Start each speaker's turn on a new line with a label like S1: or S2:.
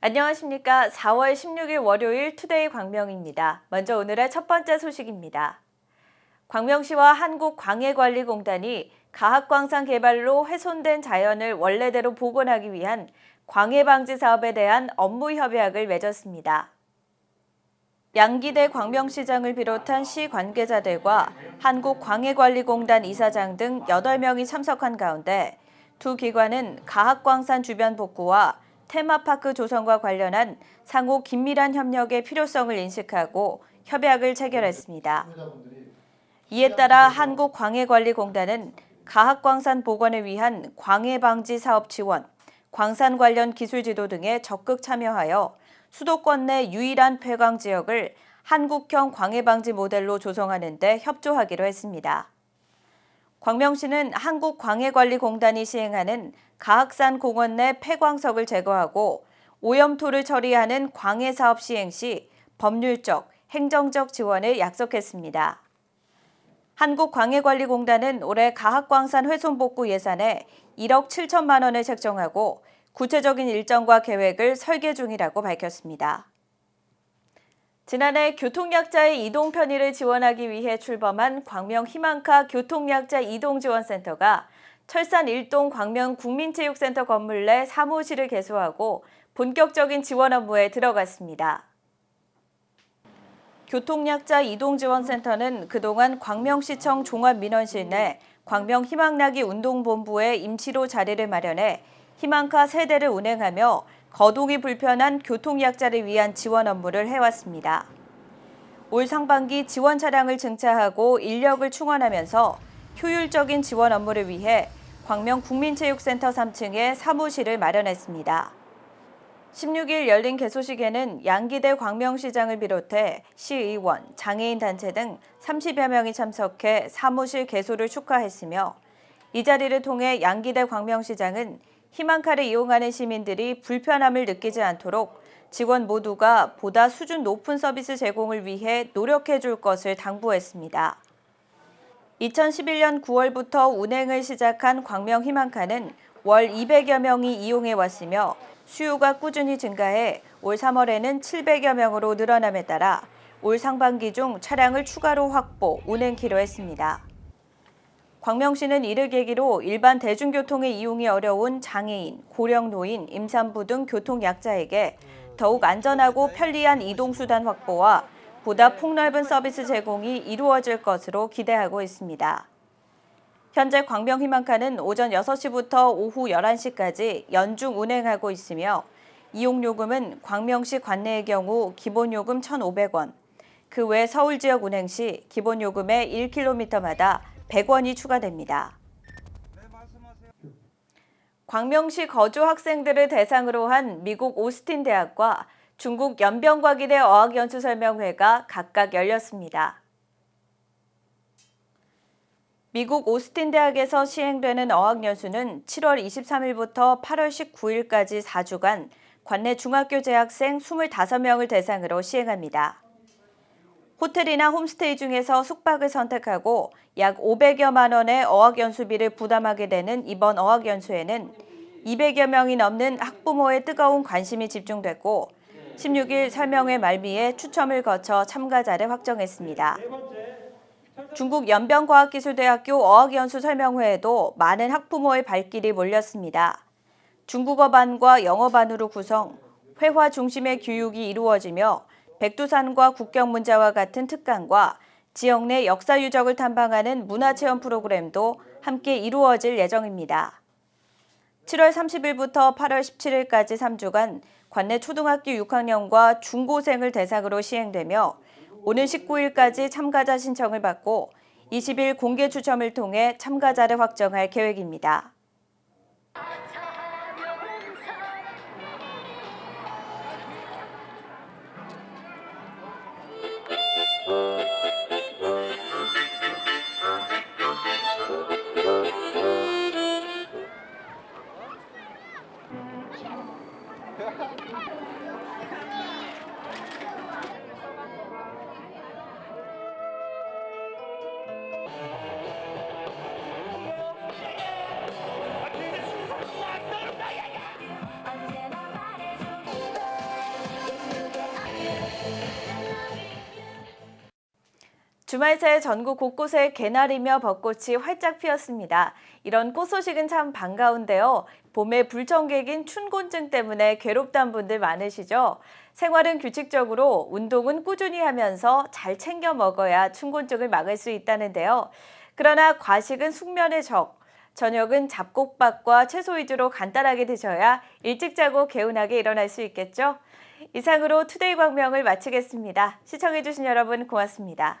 S1: 안녕하십니까. 4월 16일 월요일 투데이 광명입니다. 먼저 오늘의 첫 번째 소식입니다. 광명시와 한국광해관리공단이 가학광산 개발로 훼손된 자연을 원래대로 복원하기 위한 광해 방지 사업에 대한 업무 협약을 맺었습니다. 양기대 광명시장을 비롯한 시 관계자들과 한국광해관리공단 이사장 등 8명이 참석한 가운데 두 기관은 가학광산 주변 복구와 테마파크 조성과 관련한 상호 긴밀한 협력의 필요성을 인식하고 협약을 체결했습니다. 이에 따라 한국광해관리공단은 가학광산 복원을 위한 광해 방지 사업 지원, 광산 관련 기술 지도 등에 적극 참여하여 수도권 내 유일한 폐광 지역을 한국형 광해 방지 모델로 조성하는 데 협조하기로 했습니다. 광명시는 한국광해관리공단이 시행하는 가학산 공원 내 폐광석을 제거하고 오염토를 처리하는 광해 사업 시행 시 법률적, 행정적 지원을 약속했습니다. 한국광해관리공단은 올해 가학광산 훼손복구 예산에 1억 7천만 원을 책정하고 구체적인 일정과 계획을 설계 중이라고 밝혔습니다. 지난해 교통약자의 이동 편의를 지원하기 위해 출범한 광명 희망카 교통약자 이동지원센터가 철산 1동 광명 국민체육센터 건물 내 사무실을 개소하고 본격적인 지원 업무에 들어갔습니다. 교통약자 이동지원센터는 그동안 광명시청 종합민원실 내 광명 희망나기 운동본부에 임시로 자리를 마련해 희망카 세대를 운행하며 거동이 불편한 교통약자를 위한 지원 업무를 해왔습니다. 올 상반기 지원 차량을 증차하고 인력을 충원하면서 효율적인 지원 업무를 위해 광명 국민체육센터 3층에 사무실을 마련했습니다. 16일 열린 개소식에는 양기대 광명시장을 비롯해 시의원, 장애인 단체 등 30여 명이 참석해 사무실 개소를 축하했으며 이 자리를 통해 양기대 광명시장은 희망카를 이용하는 시민들이 불편함을 느끼지 않도록 직원 모두가 보다 수준 높은 서비스 제공을 위해 노력해 줄 것을 당부했습니다. 2011년 9월부터 운행을 시작한 광명 희망카는 월 200여 명이 이용해 왔으며 수요가 꾸준히 증가해 올 3월에는 700여 명으로 늘어남에 따라 올 상반기 중 차량을 추가로 확보, 운행 키로 했습니다. 광명 시는 이를 계기로 일반 대중교통의 이용이 어려운 장애인, 고령 노인, 임산부 등 교통 약자에게 더욱 안전하고 편리한 이동수단 확보와 보다 폭넓은 서비스 제공이 이루어질 것으로 기대하고 있습니다. 현재 광명 희망카는 오전 6시부터 오후 11시까지 연중 운행하고 있으며 이용요금은 광명시 관내의 경우 기본요금 1,500원, 그 외 서울 지역 운행 시 기본요금의 1km마다 100원이 추가됩니다. 광명시 거주 학생들을 대상으로 한 미국 오스틴 대학과 중국 연병과기대 어학연수 설명회가 각각 열렸습니다. 미국 오스틴 대학에서 시행되는 어학연수는 7월 23일부터 8월 19일까지 4주간 관내 중학교 재학생 25명을 대상으로 시행합니다. 호텔이나 홈스테이 중에서 숙박을 선택하고 약 500여만 원의 어학연수비를 부담하게 되는 이번 어학연수에는 200여 명이 넘는 학부모의 뜨거운 관심이 집중됐고 16일 설명회 말미에 추첨을 거쳐 참가자를 확정했습니다. 중국 연병과학기술대학교 어학연수 설명회에도 많은 학부모의 발길이 몰렸습니다. 중국어반과 영어반으로 구성, 회화 중심의 교육이 이루어지며 백두산과 국경 문제와 같은 특강과 지역 내 역사 유적을 탐방하는 문화체험 프로그램도 함께 이루어질 예정입니다. 7월 30일부터 8월 17일까지 3주간 관내 초등학교 6학년과 중고생을 대상으로 시행되며 오는 19일까지 참가자 신청을 받고 20일 공개 추첨을 통해 참가자를 확정할 계획입니다. 주말 새 전국 곳곳에 개나리며 벚꽃이 활짝 피었습니다. 이런 꽃 소식은 참 반가운데요. 봄에 불청객인 춘곤증 때문에 괴롭다는 분들 많으시죠? 생활은 규칙적으로, 운동은 꾸준히 하면서 잘 챙겨 먹어야 춘곤증을 막을 수 있다는데요. 그러나 과식은 숙면의 적, 저녁은 잡곡밥과 채소 위주로 간단하게 드셔야 일찍 자고 개운하게 일어날 수 있겠죠? 이상으로 투데이 광명을 마치겠습니다. 시청해주신 여러분 고맙습니다.